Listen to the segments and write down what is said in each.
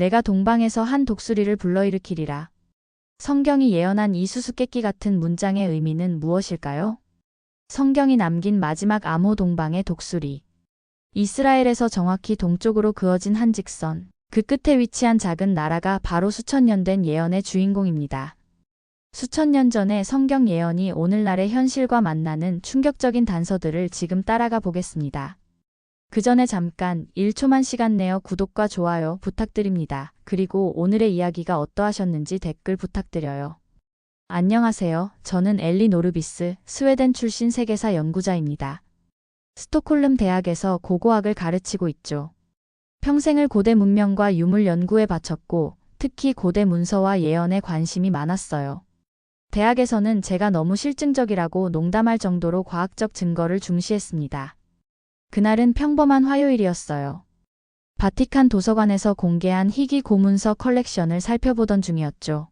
내가 동방에서 한 독수리를 불러일으키리라. 성경이 예언한 이 수수께끼 같은 문장의 의미는 무엇일까요? 성경이 남긴 마지막 암호 동방의 독수리. 이스라엘에서 정확히 동쪽으로 그어진 한 직선, 그 끝에 위치한 작은 나라가 바로 수천 년 된 예언의 주인공입니다. 수천 년 전의 성경 예언이 오늘날의 현실과 만나는 충격적인 단서들을 지금 따라가 보겠습니다. 그 전에 잠깐 1초만 시간 내어 구독과 좋아요 부탁드립니다. 그리고 오늘의 이야기가 어떠하셨는지 댓글 부탁드려요. 안녕하세요. 저는 엘리 노르비스, 스웨덴 출신 세계사 연구자입니다. 스톡홀름 대학에서 고고학을 가르치고 있죠. 평생을 고대 문명과 유물 연구에 바쳤고, 특히 고대 문서와 예언에 관심이 많았어요. 대학에서는 제가 너무 실증적이라고 농담할 정도로 과학적 증거를 중시했습니다. 그날은 평범한 화요일이었어요. 바티칸 도서관에서 공개한 희귀 고문서 컬렉션을 살펴보던 중이었죠.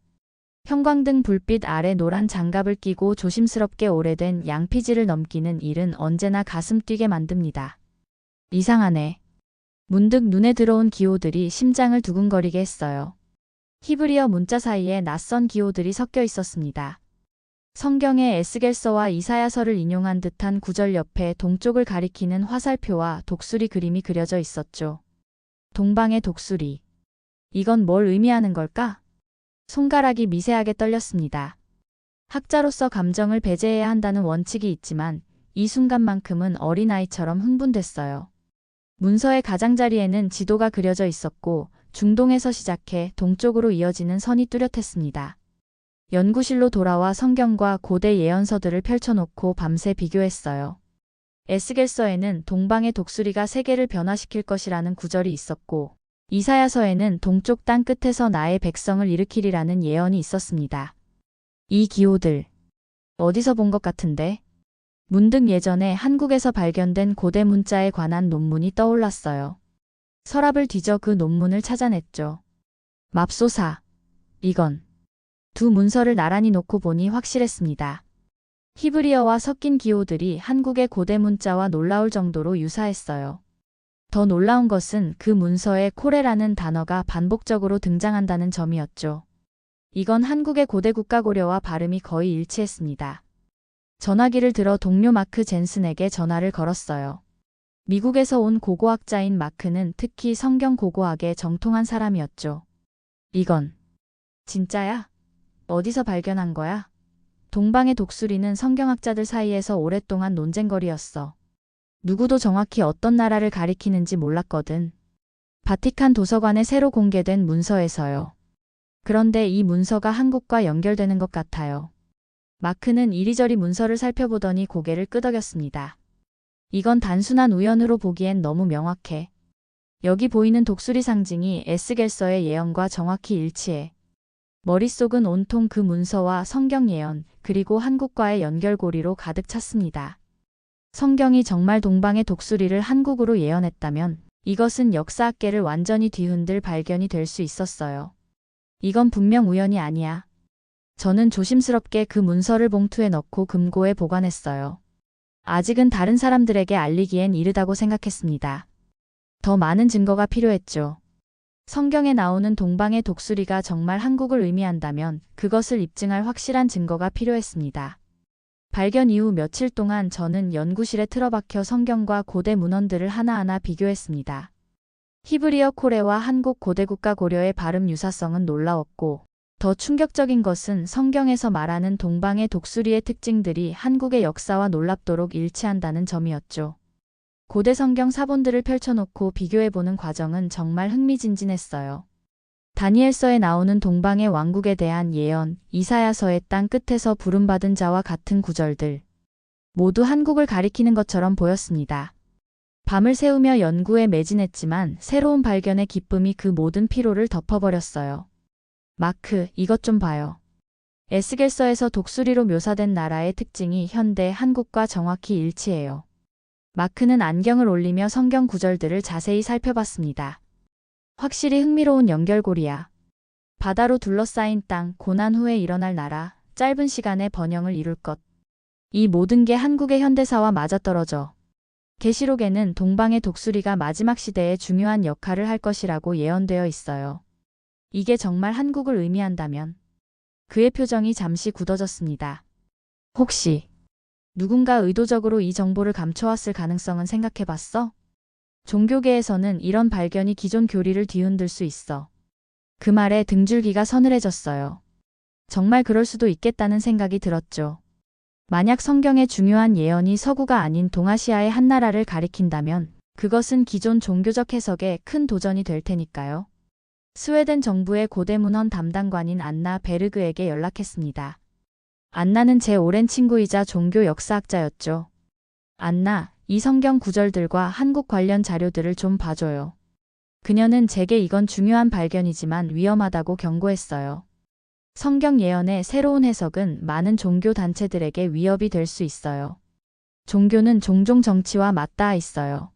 형광등 불빛 아래 노란 장갑을 끼고 조심스럽게 오래된 양피지를 넘기는 일은 언제나 가슴 뛰게 만듭니다. 이상하네. 문득 눈에 들어온 기호들이 심장을 두근거리게 했어요. 히브리어 문자 사이에 낯선 기호들이 섞여 있었습니다. 성경의 에스겔서와 이사야서를 인용한 듯한 구절 옆에 동쪽을 가리키는 화살표와 독수리 그림이 그려져 있었죠. 동방의 독수리. 이건 뭘 의미하는 걸까? 손가락이 미세하게 떨렸습니다. 학자로서 감정을 배제해야 한다는 원칙이 있지만 이 순간만큼은 어린아이처럼 흥분됐어요. 문서의 가장자리에는 지도가 그려져 있었고 중동에서 시작해 동쪽으로 이어지는 선이 뚜렷했습니다. 연구실로 돌아와 성경과 고대 예언서들을 펼쳐놓고 밤새 비교했어요. 에스겔서에는 동방의 독수리가 세계를 변화시킬 것이라는 구절이 있었고 이사야서에는 동쪽 땅 끝에서 나의 백성을 일으키리라는 예언이 있었습니다. 이 기호들 어디서 본 것 같은데? 문득 예전에 한국에서 발견된 고대 문자에 관한 논문이 떠올랐어요. 서랍을 뒤져 그 논문을 찾아냈죠. 맙소사. 이건. 두 문서를 나란히 놓고 보니 확실했습니다. 히브리어와 섞인 기호들이 한국의 고대 문자와 놀라울 정도로 유사했어요. 더 놀라운 것은 그 문서에 코레라는 단어가 반복적으로 등장한다는 점이었죠. 이건 한국의 고대 국가 고려와 발음이 거의 일치했습니다. 전화기를 들어 동료 마크 젠슨에게 전화를 걸었어요. 미국에서 온 고고학자인 마크는 특히 성경 고고학에 정통한 사람이었죠. 이건 진짜야? 어디서 발견한 거야? 동방의 독수리는 성경학자들 사이에서 오랫동안 논쟁거리였어. 누구도 정확히 어떤 나라를 가리키는지 몰랐거든. 바티칸 도서관에 새로 공개된 문서에서요. 그런데 이 문서가 한국과 연결되는 것 같아요. 마크는 이리저리 문서를 살펴보더니 고개를 끄덕였습니다. 이건 단순한 우연으로 보기엔 너무 명확해. 여기 보이는 독수리 상징이 에스겔서의 예언과 정확히 일치해. 머릿속은 온통 그 문서와 성경 예언, 그리고 한국과의 연결고리로 가득 찼습니다. 성경이 정말 동방의 독수리를 한국으로 예언했다면 이것은 역사학계를 완전히 뒤흔들 발견이 될 수 있었어요. 이건 분명 우연이 아니야. 저는 조심스럽게 그 문서를 봉투에 넣고 금고에 보관했어요. 아직은 다른 사람들에게 알리기엔 이르다고 생각했습니다. 더 많은 증거가 필요했죠. 성경에 나오는 동방의 독수리가 정말 한국을 의미한다면 그것을 입증할 확실한 증거가 필요했습니다. 발견 이후 며칠 동안 저는 연구실에 틀어박혀 성경과 고대 문헌들을 하나하나 비교했습니다. 히브리어 코레와 한국 고대 국가 고려의 발음 유사성은 놀라웠고 더 충격적인 것은 성경에서 말하는 동방의 독수리의 특징들이 한국의 역사와 놀랍도록 일치한다는 점이었죠. 고대 성경 사본들을 펼쳐놓고 비교해보는 과정은 정말 흥미진진했어요. 다니엘서에 나오는 동방의 왕국에 대한 예언, 이사야서의 땅 끝에서 부름받은 자와 같은 구절들. 모두 한국을 가리키는 것처럼 보였습니다. 밤을 새우며 연구에 매진했지만 새로운 발견의 기쁨이 그 모든 피로를 덮어버렸어요. 마크, 이것 좀 봐요. 에스겔서에서 독수리로 묘사된 나라의 특징이 현대 한국과 정확히 일치해요. 마크는 안경을 올리며 성경 구절들을 자세히 살펴봤습니다. 확실히 흥미로운 연결고리야. 바다로 둘러싸인 땅, 고난 후에 일어날 나라, 짧은 시간에 번영을 이룰 것. 이 모든 게 한국의 현대사와 맞아떨어져. 계시록에는 동방의 독수리가 마지막 시대에 중요한 역할을 할 것이라고 예언되어 있어요. 이게 정말 한국을 의미한다면 그의 표정이 잠시 굳어졌습니다. 혹시 누군가 의도적으로 이 정보를 감춰왔을 가능성은 생각해 봤어? 종교계에서는 이런 발견이 기존 교리를 뒤흔들 수 있어. 그 말에 등줄기가 서늘해졌어요. 정말 그럴 수도 있겠다는 생각이 들었죠. 만약 성경의 중요한 예언이 서구가 아닌 동아시아의 한 나라를 가리킨다면 그것은 기존 종교적 해석에 큰 도전이 될 테니까요. 스웨덴 정부의 고대문헌 담당관인 안나 베르그에게 연락했습니다. 안나는 제 오랜 친구이자 종교 역사학자였죠. 안나, 이 성경 구절들과 한국 관련 자료들을 좀 봐줘요. 그녀는 제게 이건 중요한 발견이지만 위험하다고 경고했어요. 성경 예언의 새로운 해석은 많은 종교 단체들에게 위협이 될 수 있어요. 종교는 종종 정치와 맞닿아 있어요.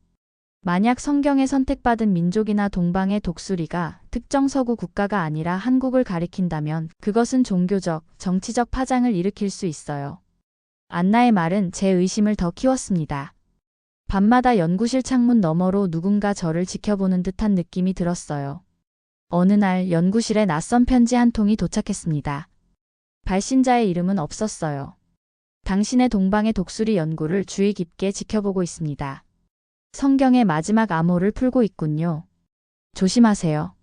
만약 성경에 선택받은 민족이나 동방의 독수리가 특정 서구 국가가 아니라 한국을 가리킨다면 그것은 종교적, 정치적 파장을 일으킬 수 있어요. 안나의 말은 제 의심을 더 키웠습니다. 밤마다 연구실 창문 너머로 누군가 저를 지켜보는 듯한 느낌이 들었어요. 어느 날 연구실에 낯선 편지 한 통이 도착했습니다. 발신자의 이름은 없었어요. 당신의 동방의 독수리 연구를 주의 깊게 지켜보고 있습니다. 성경의 마지막 암호를 풀고 있군요. 조심하세요.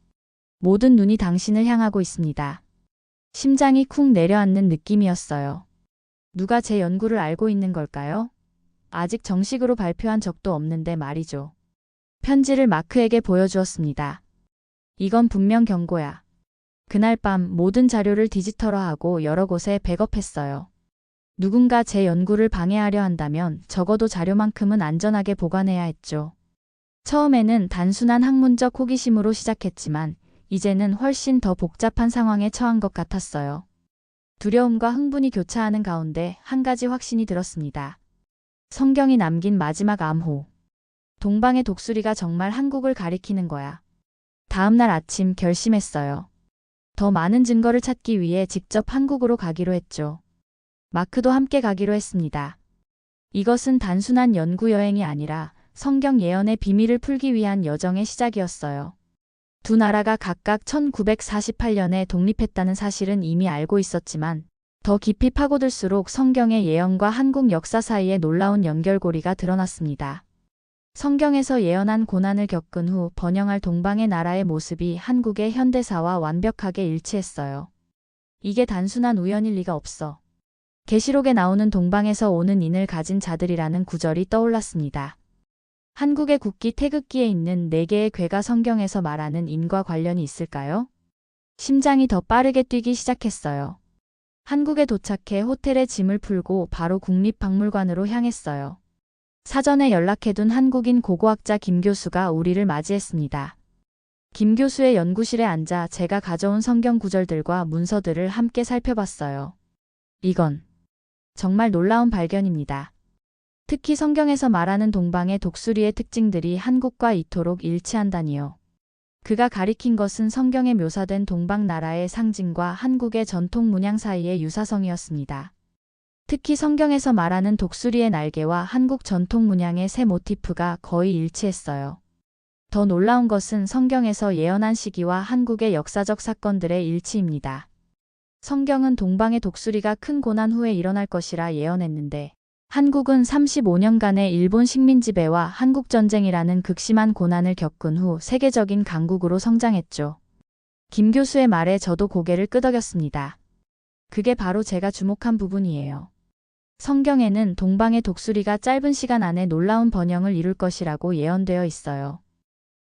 모든 눈이 당신을 향하고 있습니다. 심장이 쿵 내려앉는 느낌이었어요. 누가 제 연구를 알고 있는 걸까요? 아직 정식으로 발표한 적도 없는데 말이죠. 편지를 마크에게 보여주었습니다. 이건 분명 경고야. 그날 밤 모든 자료를 디지털화하고 여러 곳에 백업했어요. 누군가 제 연구를 방해하려 한다면 적어도 자료만큼은 안전하게 보관해야 했죠. 처음에는 단순한 학문적 호기심으로 시작했지만 이제는 훨씬 더 복잡한 상황에 처한 것 같았어요. 두려움과 흥분이 교차하는 가운데 한 가지 확신이 들었습니다. 성경이 남긴 마지막 암호. 동방의 독수리가 정말 한국을 가리키는 거야. 다음 날 아침 결심했어요. 더 많은 증거를 찾기 위해 직접 한국으로 가기로 했죠. 마크도 함께 가기로 했습니다. 이것은 단순한 연구 여행이 아니라 성경 예언의 비밀을 풀기 위한 여정의 시작이었어요. 두 나라가 각각 1948년에 독립했다는 사실은 이미 알고 있었지만 더 깊이 파고들수록 성경의 예언과 한국 역사 사이의 놀라운 연결고리가 드러났습니다. 성경에서 예언한 고난을 겪은 후 번영할 동방의 나라의 모습이 한국의 현대사와 완벽하게 일치했어요. 이게 단순한 우연일 리가 없어. 계시록에 나오는 동방에서 오는 인을 가진 자들이라는 구절이 떠올랐습니다. 한국의 국기 태극기에 있는 네 개의 괴가 성경에서 말하는 인과 관련이 있을까요? 심장이 더 빠르게 뛰기 시작했어요. 한국에 도착해 호텔에 짐을 풀고 바로 국립박물관으로 향했어요. 사전에 연락해둔 한국인 고고학자 김 교수가 우리를 맞이했습니다. 김 교수의 연구실에 앉아 제가 가져온 성경 구절들과 문서들을 함께 살펴봤어요. 이건 정말 놀라운 발견입니다. 특히 성경에서 말하는 동방의 독수리의 특징들이 한국과 이토록 일치한다니요. 그가 가리킨 것은 성경에 묘사된 동방 나라의 상징과 한국의 전통 문양 사이의 유사성이었습니다. 특히 성경에서 말하는 독수리의 날개와 한국 전통 문양의 새 모티프가 거의 일치했어요. 더 놀라운 것은 성경에서 예언한 시기와 한국의 역사적 사건들의 일치입니다. 성경은 동방의 독수리가 큰 고난 후에 일어날 것이라 예언했는데 한국은 35년간의 일본 식민 지배와 한국 전쟁이라는 극심한 고난을 겪은 후 세계적인 강국으로 성장했죠. 김 교수의 말에 저도 고개를 끄덕였습니다. 그게 바로 제가 주목한 부분이에요. 성경에는 동방의 독수리가 짧은 시간 안에 놀라운 번영을 이룰 것이라고 예언되어 있어요.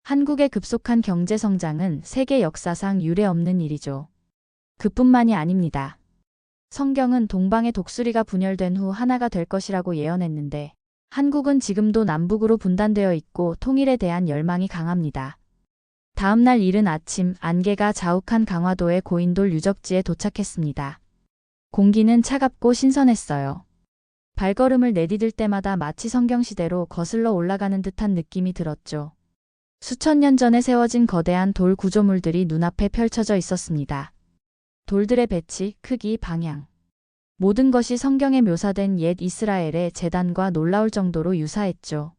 한국의 급속한 경제 성장은 세계 역사상 유례 없는 일이죠. 그뿐만이 아닙니다. 성경은 동방의 독수리가 분열된 후 하나가 될 것이라고 예언했는데 한국은 지금도 남북으로 분단되어 있고 통일에 대한 열망이 강합니다. 다음 날 이른 아침 안개가 자욱한 강화도의 고인돌 유적지에 도착했습니다. 공기는 차갑고 신선했어요. 발걸음을 내디딜 때마다 마치 성경시대로 거슬러 올라가는 듯한 느낌이 들었죠. 수천 년 전에 세워진 거대한 돌 구조물들이 눈앞에 펼쳐져 있었습니다. 돌들의 배치, 크기, 방향. 모든 것이 성경에 묘사된 옛 이스라엘의 재단과 놀라울 정도로 유사했죠.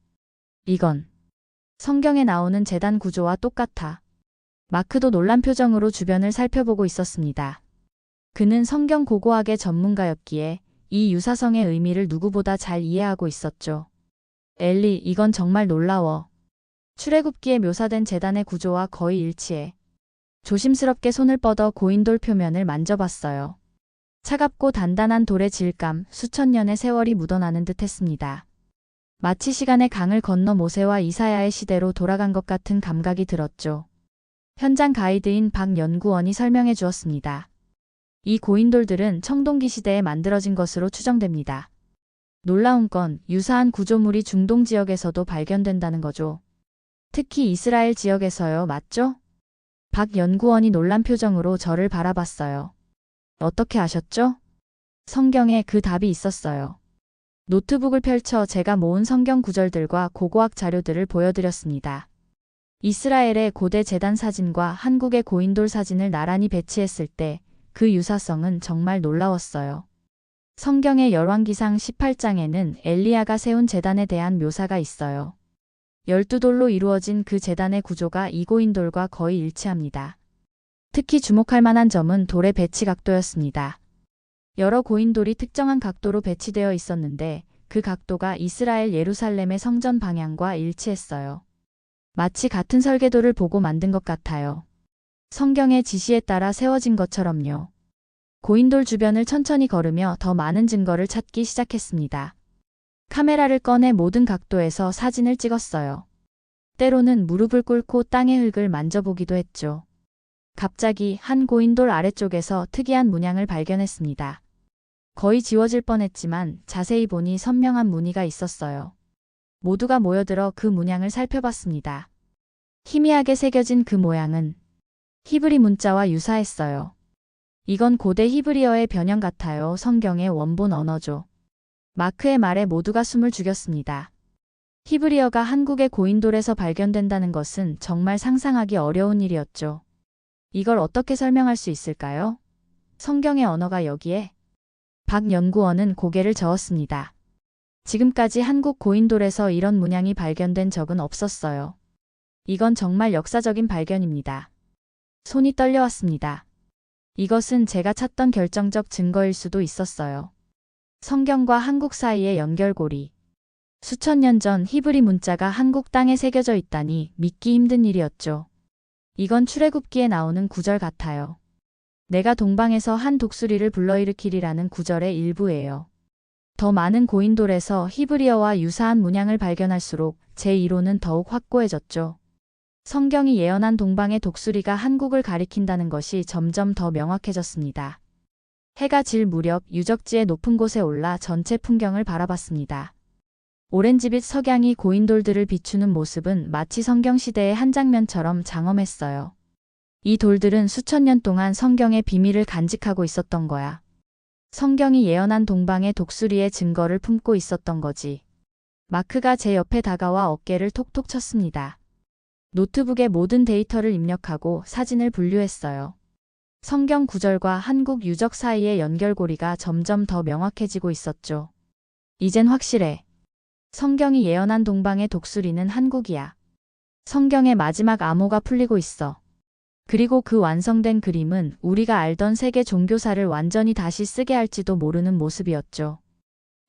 이건 성경에 나오는 재단 구조와 똑같아. 마크도 놀란 표정으로 주변을 살펴보고 있었습니다. 그는 성경 고고학의 전문가였기에 이 유사성의 의미를 누구보다 잘 이해하고 있었죠. 엘리, 이건 정말 놀라워. 출애굽기에 묘사된 재단의 구조와 거의 일치해. 조심스럽게 손을 뻗어 고인돌 표면을 만져봤어요. 차갑고 단단한 돌의 질감, 수천 년의 세월이 묻어나는 듯 했습니다. 마치 시간의 강을 건너 모세와 이사야의 시대로 돌아간 것 같은 감각이 들었죠. 현장 가이드인 박 연구원이 설명해 주었습니다. 이 고인돌들은 청동기 시대에 만들어진 것으로 추정됩니다. 놀라운 건 유사한 구조물이 중동 지역에서도 발견된다는 거죠. 특히 이스라엘 지역에서요, 맞죠? 박 연구원이 놀란 표정으로 저를 바라봤어요. 어떻게 아셨죠? 성경에 그 답이 있었어요. 노트북을 펼쳐 제가 모은 성경 구절들과 고고학 자료들을 보여드렸습니다. 이스라엘의 고대 재단 사진과 한국의 고인돌 사진을 나란히 배치했을 때 그 유사성은 정말 놀라웠어요. 성경의 열왕기상 18장에는 엘리야가 세운 재단에 대한 묘사가 있어요. 열두 돌로 이루어진 그 재단의 구조가 이 고인돌과 거의 일치합니다. 특히 주목할 만한 점은 돌의 배치 각도였습니다. 여러 고인돌이 특정한 각도로 배치되어 있었는데 그 각도가 이스라엘 예루살렘의 성전 방향과 일치했어요. 마치 같은 설계도를 보고 만든 것 같아요. 성경의 지시에 따라 세워진 것처럼요. 고인돌 주변을 천천히 걸으며 더 많은 증거를 찾기 시작했습니다. 카메라를 꺼내 모든 각도에서 사진을 찍었어요. 때로는 무릎을 꿇고 땅의 흙을 만져보기도 했죠. 갑자기 한 고인돌 아래쪽에서 특이한 문양을 발견했습니다. 거의 지워질 뻔했지만 자세히 보니 선명한 무늬가 있었어요. 모두가 모여들어 그 문양을 살펴봤습니다. 희미하게 새겨진 그 모양은 히브리 문자와 유사했어요. 이건 고대 히브리어의 변형 같아요. 성경의 원본 언어죠. 마크의 말에 모두가 숨을 죽였습니다. 히브리어가 한국의 고인돌에서 발견된다는 것은 정말 상상하기 어려운 일이었죠. 이걸 어떻게 설명할 수 있을까요? 성경의 언어가 여기에? 박 연구원은 고개를 저었습니다. 지금까지 한국 고인돌에서 이런 문양이 발견된 적은 없었어요. 이건 정말 역사적인 발견입니다. 손이 떨려왔습니다. 이것은 제가 찾던 결정적 증거일 수도 있었어요. 성경과 한국 사이의 연결고리. 수천 년 전 히브리 문자가 한국 땅에 새겨져 있다니 믿기 힘든 일이었죠. 이건 출애굽기에 나오는 구절 같아요. 내가 동방에서 한 독수리를 불러일으키리라는 구절의 일부예요. 더 많은 고인돌에서 히브리어와 유사한 문양을 발견할수록 제 이론은 더욱 확고해졌죠. 성경이 예언한 동방의 독수리가 한국을 가리킨다는 것이 점점 더 명확해졌습니다. 해가 질 무렵 유적지의 높은 곳에 올라 전체 풍경을 바라봤습니다. 오렌지빛 석양이 고인돌들을 비추는 모습은 마치 성경시대의 한 장면처럼 장엄했어요. 이 돌들은 수천 년 동안 성경의 비밀을 간직하고 있었던 거야. 성경이 예언한 동방의 독수리의 증거를 품고 있었던 거지. 마크가 제 옆에 다가와 어깨를 톡톡 쳤습니다. 노트북에 모든 데이터를 입력하고 사진을 분류했어요. 성경 구절과 한국 유적 사이의 연결고리가 점점 더 명확해지고 있었죠. 이젠 확실해. 성경이 예언한 동방의 독수리는 한국이야. 성경의 마지막 암호가 풀리고 있어. 그리고 그 완성된 그림은 우리가 알던 세계 종교사를 완전히 다시 쓰게 할지도 모르는 모습이었죠.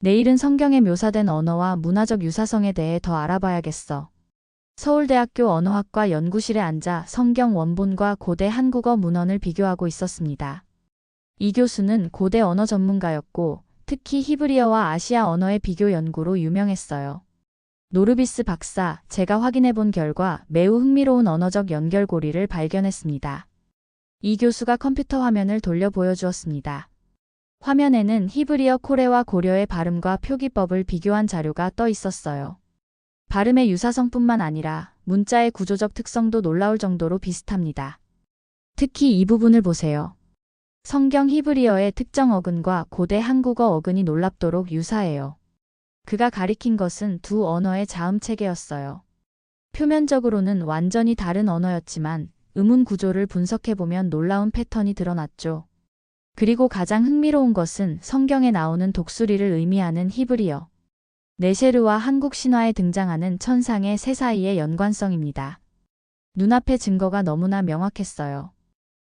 내일은 성경에 묘사된 언어와 문화적 유사성에 대해 더 알아봐야겠어. 서울대학교 언어학과 연구실에 앉아 성경 원본과 고대 한국어 문헌을 비교하고 있었습니다. 이 교수는 고대 언어 전문가였고 특히 히브리어와 아시아 언어의 비교 연구로 유명했어요. 노르비스 박사, 제가 확인해 본 결과 매우 흥미로운 언어적 연결고리를 발견했습니다. 이 교수가 컴퓨터 화면을 돌려 보여주었습니다. 화면에는 히브리어 코레와 고려의 발음과 표기법을 비교한 자료가 떠 있었어요. 발음의 유사성뿐만 아니라 문자의 구조적 특성도 놀라울 정도로 비슷합니다. 특히 이 부분을 보세요. 성경 히브리어의 특정 어근과 고대 한국어 어근이 놀랍도록 유사해요. 그가 가리킨 것은 두 언어의 자음 체계였어요. 표면적으로는 완전히 다른 언어였지만 음운 구조를 분석해보면 놀라운 패턴이 드러났죠. 그리고 가장 흥미로운 것은 성경에 나오는 독수리를 의미하는 히브리어. 네셰르와 한국 신화에 등장하는 천상의 새 사이의 연관성입니다. 눈앞의 증거가 너무나 명확했어요.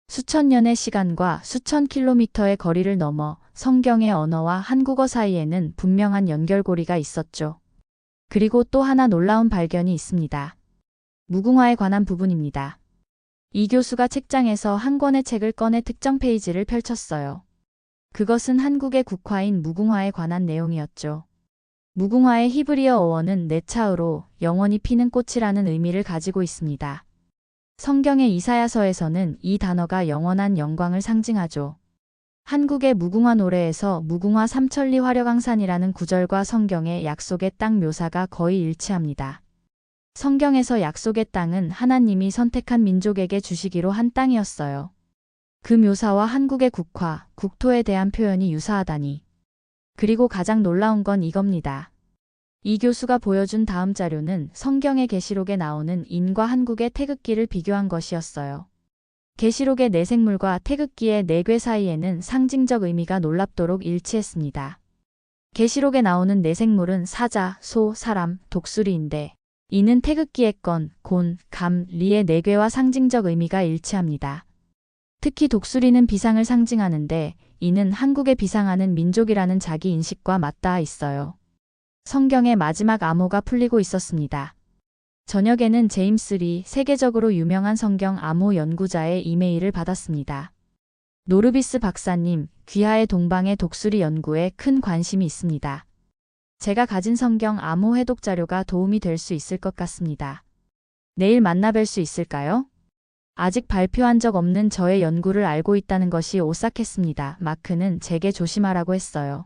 수천 년의 시간과 수천 킬로미터의 거리를 넘어 성경의 언어와 한국어 사이에는 분명한 연결고리가 있었죠. 그리고 또 하나 놀라운 발견이 있습니다. 무궁화에 관한 부분입니다. 이 교수가 책장에서 한 권의 책을 꺼내 특정 페이지를 펼쳤어요. 그것은 한국의 국화인 무궁화에 관한 내용이었죠. 무궁화의 히브리어 어원은 네차우로 영원히 피는 꽃이라는 의미를 가지고 있습니다. 성경의 이사야서에서는 이 단어가 영원한 영광을 상징하죠. 한국의 무궁화 노래에서 무궁화 삼천리 화려강산이라는 구절과 성경의 약속의 땅 묘사가 거의 일치합니다. 성경에서 약속의 땅은 하나님이 선택한 민족에게 주시기로 한 땅이었어요. 그 묘사와 한국의 국화, 국토에 대한 표현이 유사하다니. 그리고 가장 놀라운 건 이겁니다. 이 교수가 보여준 다음 자료는 성경의 계시록에 나오는 인과 한국의 태극기를 비교한 것이었어요. 계시록의 내생물과 태극기의 내괴 사이에는 상징적 의미가 놀랍도록 일치했습니다. 계시록에 나오는 내생물은 사자, 소, 사람, 독수리인데 이는 태극기의 건, 곤, 감, 리의 내괴와 상징적 의미가 일치합니다. 특히 독수리는 비상을 상징하는데 이는 한국에 비상하는 민족이라는 자기 인식과 맞닿아 있어요. 성경의 마지막 암호가 풀리고 있었습니다. 저녁에는 제임스 리 세계적으로 유명한 성경 암호 연구자의 이메일을 받았습니다. 노르비스 박사님, 귀하의 동방의 독수리 연구에 큰 관심이 있습니다. 제가 가진 성경 암호 해독 자료가 도움이 될 수 있을 것 같습니다. 내일 만나 뵐 수 있을까요? 아직 발표한 적 없는 저의 연구를 알고 있다는 것이 오싹했습니다. 마크는 제게 조심하라고 했어요.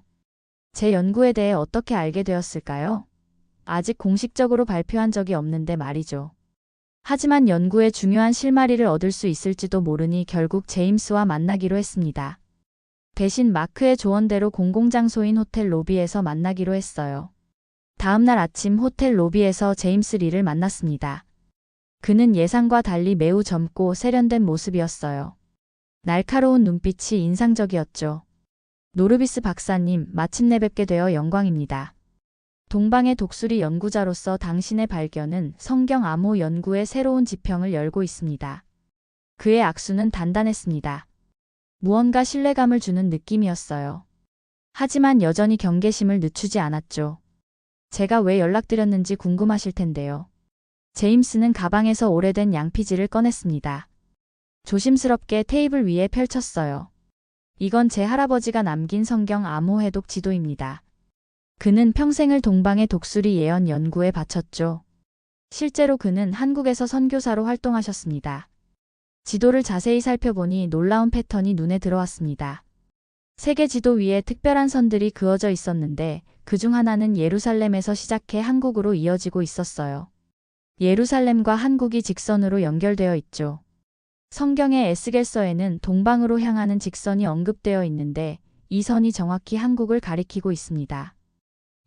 제 연구에 대해 어떻게 알게 되었을까요? 아직 공식적으로 발표한 적이 없는데 말이죠. 하지만 연구에 중요한 실마리를 얻을 수 있을지도 모르니 결국 제임스와 만나기로 했습니다. 대신 마크의 조언대로 공공장소인 호텔 로비에서 만나기로 했어요. 다음날 아침 호텔 로비에서 제임스 리를 만났습니다. 그는 예상과 달리 매우 젊고 세련된 모습이었어요. 날카로운 눈빛이 인상적이었죠. 노르비스 박사님, 마침내 뵙게 되어 영광입니다. 동방의 독수리 연구자로서 당신의 발견은 성경 암호 연구의 새로운 지평을 열고 있습니다. 그의 악수는 단단했습니다. 무언가 신뢰감을 주는 느낌이었어요. 하지만 여전히 경계심을 늦추지 않았죠. 제가 왜 연락드렸는지 궁금하실 텐데요. 제임스는 가방에서 오래된 양피지를 꺼냈습니다. 조심스럽게 테이블 위에 펼쳤어요. 이건 제 할아버지가 남긴 성경 암호 해독 지도입니다. 그는 평생을 동방의 독수리 예언 연구에 바쳤죠. 실제로 그는 한국에서 선교사로 활동하셨습니다. 지도를 자세히 살펴보니 놀라운 패턴이 눈에 들어왔습니다. 세계 지도 위에 특별한 선들이 그어져 있었는데 그중 하나는 예루살렘에서 시작해 한국으로 이어지고 있었어요. 예루살렘과 한국이 직선으로 연결되어 있죠. 성경의 에스겔서에는 동방으로 향하는 직선이 언급되어 있는데 이 선이 정확히 한국을 가리키고 있습니다.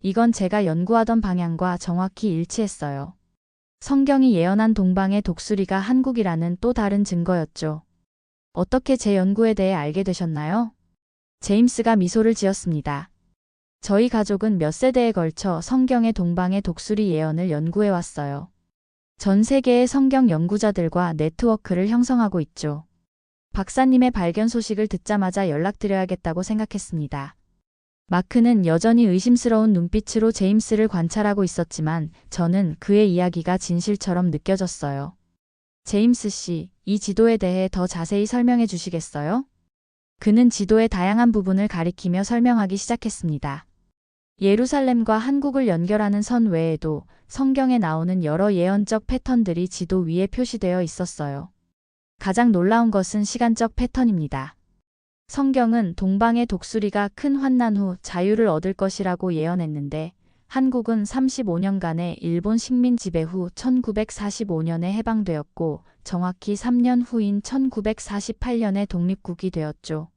이건 제가 연구하던 방향과 정확히 일치했어요. 성경이 예언한 동방의 독수리가 한국이라는 또 다른 증거였죠. 어떻게 제 연구에 대해 알게 되셨나요? 제임스가 미소를 지었습니다. 저희 가족은 몇 세대에 걸쳐 성경의 동방의 독수리 예언을 연구해 왔어요. 전 세계의 성경 연구자들과 네트워크를 형성하고 있죠. 박사님의 발견 소식을 듣자마자 연락드려야겠다고 생각했습니다. 마크는 여전히 의심스러운 눈빛으로 제임스를 관찰하고 있었지만 저는 그의 이야기가 진실처럼 느껴졌어요. 제임스 씨, 이 지도에 대해 더 자세히 설명해 주시겠어요? 그는 지도의 다양한 부분을 가리키며 설명하기 시작했습니다. 예루살렘과 한국을 연결하는 선 외에도 성경에 나오는 여러 예언적 패턴들이 지도 위에 표시되어 있었어요. 가장 놀라운 것은 시간적 패턴입니다. 성경은 동방의 독수리가 큰 환난 후 자유를 얻을 것이라고 예언했는데 한국은 35년간의 일본 식민 지배 후 1945년에 해방되었고 정확히 3년 후인 1948년에 독립국이 되었죠.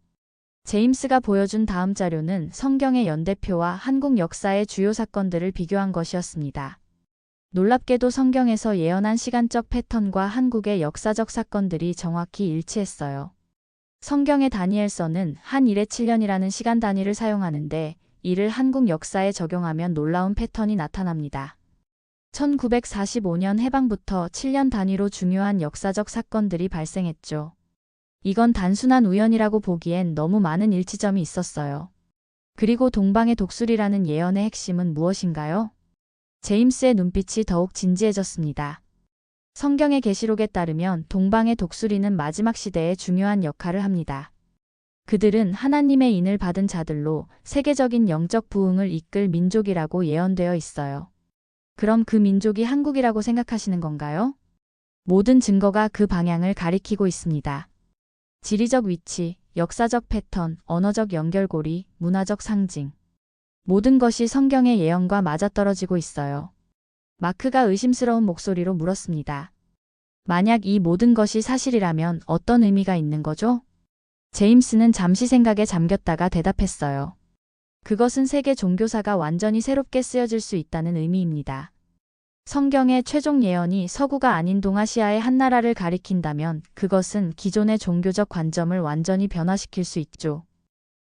제임스가 보여준 다음 자료는 성경의 연대표와 한국 역사의 주요 사건들을 비교한 것이었습니다. 놀랍게도 성경에서 예언한 시간적 패턴과 한국의 역사적 사건들이 정확히 일치했어요. 성경의 다니엘서는 한 일에 7년이라는 시간 단위를 사용하는데 이를 한국 역사에 적용하면 놀라운 패턴이 나타납니다. 1945년 해방부터 7년 단위로 중요한 역사적 사건들이 발생했죠. 이건 단순한 우연이라고 보기엔 너무 많은 일치점이 있었어요. 그리고 동방의 독수리라는 예언의 핵심은 무엇인가요? 제임스의 눈빛이 더욱 진지해졌습니다. 성경의 계시록에 따르면 동방의 독수리는 마지막 시대에 중요한 역할을 합니다. 그들은 하나님의 인을 받은 자들로 세계적인 영적 부흥을 이끌 민족이라고 예언되어 있어요. 그럼 그 민족이 한국이라고 생각하시는 건가요? 모든 증거가 그 방향을 가리키고 있습니다. 지리적 위치, 역사적 패턴, 언어적 연결고리, 문화적 상징. 모든 것이 성경의 예언과 맞아떨어지고 있어요. 마크가 의심스러운 목소리로 물었습니다. 만약 이 모든 것이 사실이라면 어떤 의미가 있는 거죠? 제임스는 잠시 생각에 잠겼다가 대답했어요. 그것은 세계 종교사가 완전히 새롭게 쓰여질 수 있다는 의미입니다. 성경의 최종 예언이 서구가 아닌 동아시아의 한 나라를 가리킨다면 그것은 기존의 종교적 관점을 완전히 변화시킬 수 있죠.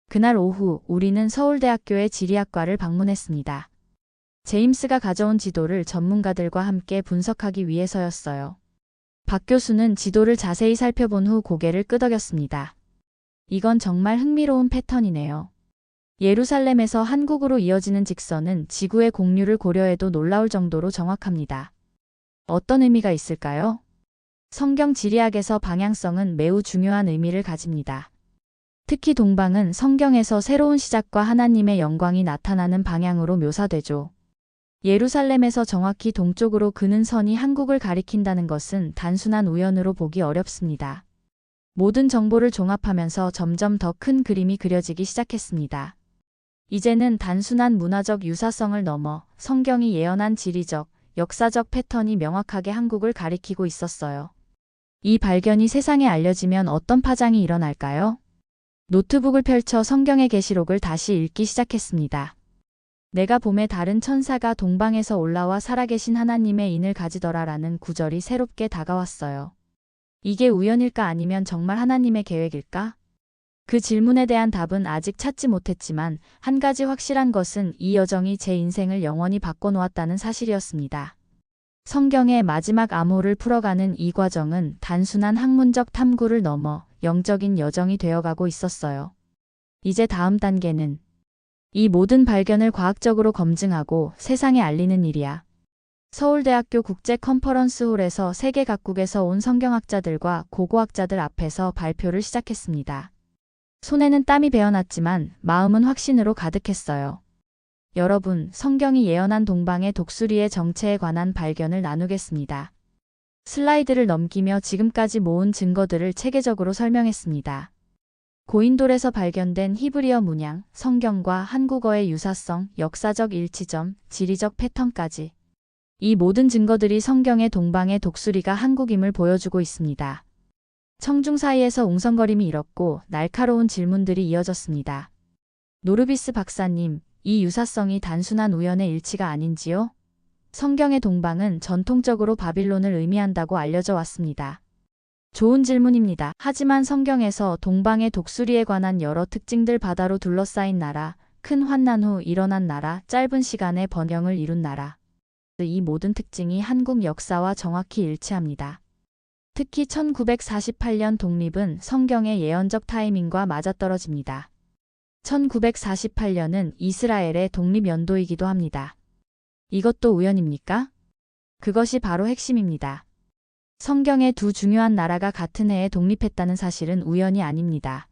그날 오후 우리는 서울대학교의 지리학과를 방문했습니다. 제임스가 가져온 지도를 전문가들과 함께 분석하기 위해서였어요. 박 교수는 지도를 자세히 살펴본 후 고개를 끄덕였습니다. 이건 정말 흥미로운 패턴이네요. 예루살렘에서 한국으로 이어지는 직선은 지구의 공류를 고려해도 놀라울 정도로 정확합니다. 어떤 의미가 있을까요? 성경 지리학에서 방향성은 매우 중요한 의미를 가집니다. 특히 동방은 성경에서 새로운 시작과 하나님의 영광이 나타나는 방향으로 묘사되죠. 예루살렘에서 정확히 동쪽으로 그는 선이 한국을 가리킨다는 것은 단순한 우연으로 보기 어렵습니다. 모든 정보를 종합하면서 점점 더 큰 그림이 그려지기 시작했습니다. 이제는 단순한 문화적 유사성을 넘어 성경이 예언한 지리적, 역사적 패턴이 명확하게 한국을 가리키고 있었어요. 이 발견이 세상에 알려지면 어떤 파장이 일어날까요? 노트북을 펼쳐 성경의 계시록을 다시 읽기 시작했습니다. 내가 봄에 다른 천사가 동방에서 올라와 살아계신 하나님의 인을 가지더라라는 구절이 새롭게 다가왔어요. 이게 우연일까 아니면 정말 하나님의 계획일까? 그 질문에 대한 답은 아직 찾지 못했지만 한 가지 확실한 것은 이 여정이 제 인생을 영원히 바꿔놓았다는 사실이었습니다. 성경의 마지막 암호를 풀어가는 이 과정은 단순한 학문적 탐구를 넘어 영적인 여정이 되어가고 있었어요. 이제 다음 단계는 이 모든 발견을 과학적으로 검증하고 세상에 알리는 일이야. 서울대학교 국제 컨퍼런스 홀에서 세계 각국에서 온 성경학자들과 고고학자들 앞에서 발표를 시작했습니다. 손에는 땀이 배어났지만 마음은 확신으로 가득했어요. 여러분, 성경이 예언한 동방의 독수리의 정체에 관한 발견을 나누겠습니다. 슬라이드를 넘기며 지금까지 모은 증거들을 체계적으로 설명했습니다. 고인돌에서 발견된 히브리어 문양, 성경과 한국어의 유사성, 역사적 일치점, 지리적 패턴까지. 이 모든 증거들이 성경의 동방의 독수리가 한국임을 보여주고 있습니다. 청중 사이에서 웅성거림이 일었고 날카로운 질문들이 이어졌습니다. 노르비스 박사님, 이 유사성이 단순한 우연의 일치가 아닌지요? 성경의 동방은 전통적으로 바빌론을 의미한다고 알려져 왔습니다. 좋은 질문입니다. 하지만 성경에서 동방의 독수리에 관한 여러 특징들 바다로 둘러싸인 나라, 큰 환난 후 일어난 나라, 짧은 시간에 번영을 이룬 나라. 이 모든 특징이 한국 역사와 정확히 일치합니다. 특히 1948년 독립은 성경의 예언적 타이밍과 맞아떨어집니다. 1948년은 이스라엘의 독립 연도이기도 합니다. 이것도 우연입니까? 그것이 바로 핵심입니다. 성경의 두 중요한 나라가 같은 해에 독립했다는 사실은 우연이 아닙니다.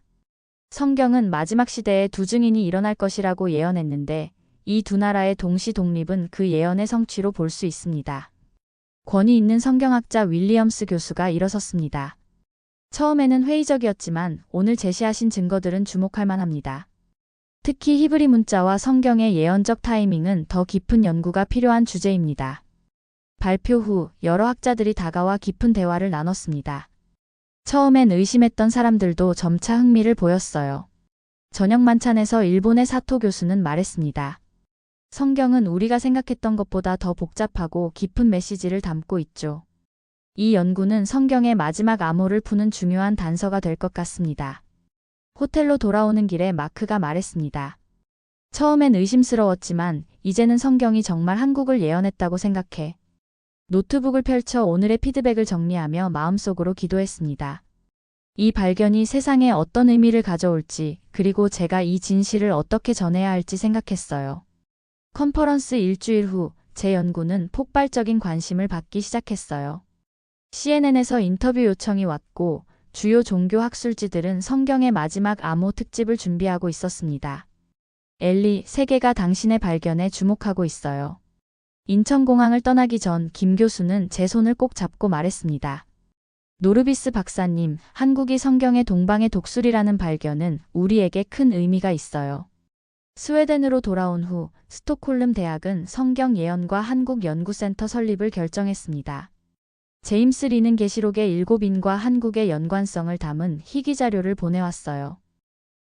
성경은 마지막 시대에 두 증인이 일어날 것이라고 예언했는데 이 두 나라의 동시 독립은 그 예언의 성취로 볼 수 있습니다. 권위 있는 성경학자 윌리엄스 교수가 일어섰습니다. 처음에는 회의적이었지만 오늘 제시하신 증거들은 주목할 만합니다. 특히 히브리 문자와 성경의 예언적 타이밍은 더 깊은 연구가 필요한 주제입니다. 발표 후 여러 학자들이 다가와 깊은 대화를 나눴습니다. 처음엔 의심했던 사람들도 점차 흥미를 보였어요. 저녁 만찬에서 일본의 사토 교수는 말했습니다. 성경은 우리가 생각했던 것보다 더 복잡하고 깊은 메시지를 담고 있죠. 이 연구는 성경의 마지막 암호를 푸는 중요한 단서가 될 것 같습니다. 호텔로 돌아오는 길에 마크가 말했습니다. 처음엔 의심스러웠지만 이제는 성경이 정말 한국을 예언했다고 생각해. 노트북을 펼쳐 오늘의 피드백을 정리하며 마음속으로 기도했습니다. 이 발견이 세상에 어떤 의미를 가져올지, 그리고 제가 이 진실을 어떻게 전해야 할지 생각했어요. 컨퍼런스 일주일 후, 제 연구는 폭발적인 관심을 받기 시작했어요. CNN에서 인터뷰 요청이 왔고, 주요 종교 학술지들은 성경의 마지막 암호 특집을 준비하고 있었습니다. 엘리, 세계가 당신의 발견에 주목하고 있어요. 인천공항을 떠나기 전 김 교수는 제 손을 꼭 잡고 말했습니다. 노르비스 박사님, 한국이 성경의 동방의 독수리라는 발견은 우리에게 큰 의미가 있어요. 스웨덴으로 돌아온 후 스톡홀름 대학은 성경 예언과 한국 연구센터 설립을 결정했습니다. 제임스 리는 계시록의 일곱 인과 한국의 연관성을 담은 희귀 자료를 보내왔어요.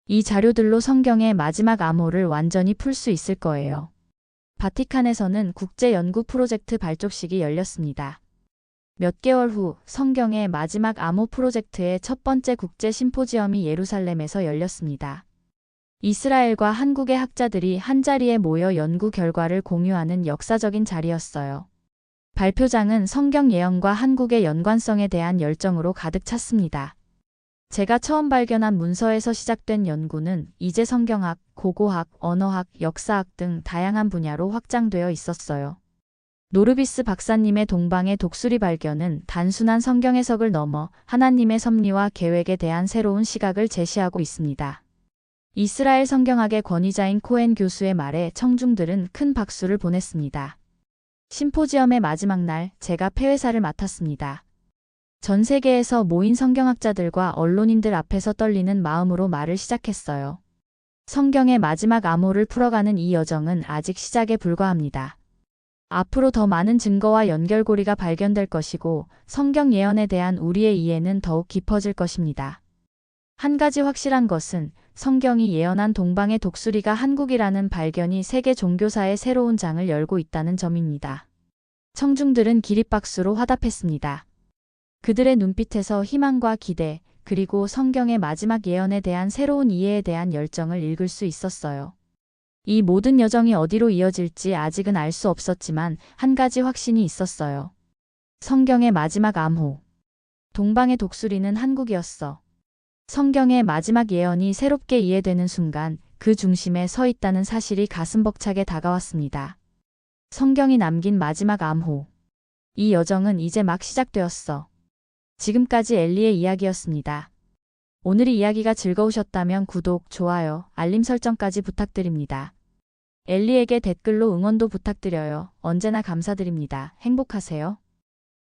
이 자료들로 성경의 마지막 암호를 완전히 풀 수 있을 거예요. 바티칸에서는 국제 연구 프로젝트 발족식이 열렸습니다. 몇 개월 후 성경의 마지막 암호 프로젝트의 첫 번째 국제 심포지엄이 예루살렘에서 열렸습니다. 이스라엘과 한국의 학자들이 한자리에 모여 연구 결과를 공유하는 역사적인 자리였어요. 발표장은 성경 예언과 한국의 연관성에 대한 열정으로 가득 찼습니다. 제가 처음 발견한 문서에서 시작된 연구는 이제 성경학, 고고학, 언어학, 역사학 등 다양한 분야로 확장되어 있었어요. 노르비스 박사님의 동방의 독수리 발견은 단순한 성경 해석을 넘어 하나님의 섭리와 계획에 대한 새로운 시각을 제시하고 있습니다. 이스라엘 성경학의 권위자인 코엔 교수의 말에 청중들은 큰 박수를 보냈습니다. 심포지엄의 마지막 날 제가 폐회사를 맡았습니다. 전 세계에서 모인 성경학자들과 언론인들 앞에서 떨리는 마음으로 말을 시작했어요. 성경의 마지막 암호를 풀어가는 이 여정은 아직 시작에 불과합니다. 앞으로 더 많은 증거와 연결고리가 발견될 것이고 성경 예언에 대한 우리의 이해는 더욱 깊어질 것입니다. 한 가지 확실한 것은 성경이 예언한 동방의 독수리가 한국이라는 발견이 세계 종교사의 새로운 장을 열고 있다는 점입니다. 청중들은 기립박수로 화답했습니다. 그들의 눈빛에서 희망과 기대, 그리고 성경의 마지막 예언에 대한 새로운 이해에 대한 열정을 읽을 수 있었어요. 이 모든 여정이 어디로 이어질지 아직은 알 수 없었지만 한 가지 확신이 있었어요. 성경의 마지막 암호. 동방의 독수리는 한국이었어. 성경의 마지막 예언이 새롭게 이해되는 순간 그 중심에 서 있다는 사실이 가슴 벅차게 다가왔습니다. 성경이 남긴 마지막 암호. 이 여정은 이제 막 시작되었어. 지금까지 엘리의 이야기였습니다. 오늘의 이야기가 즐거우셨다면 구독, 좋아요, 알림 설정까지 부탁드립니다. 엘리에게 댓글로 응원도 부탁드려요. 언제나 감사드립니다. 행복하세요.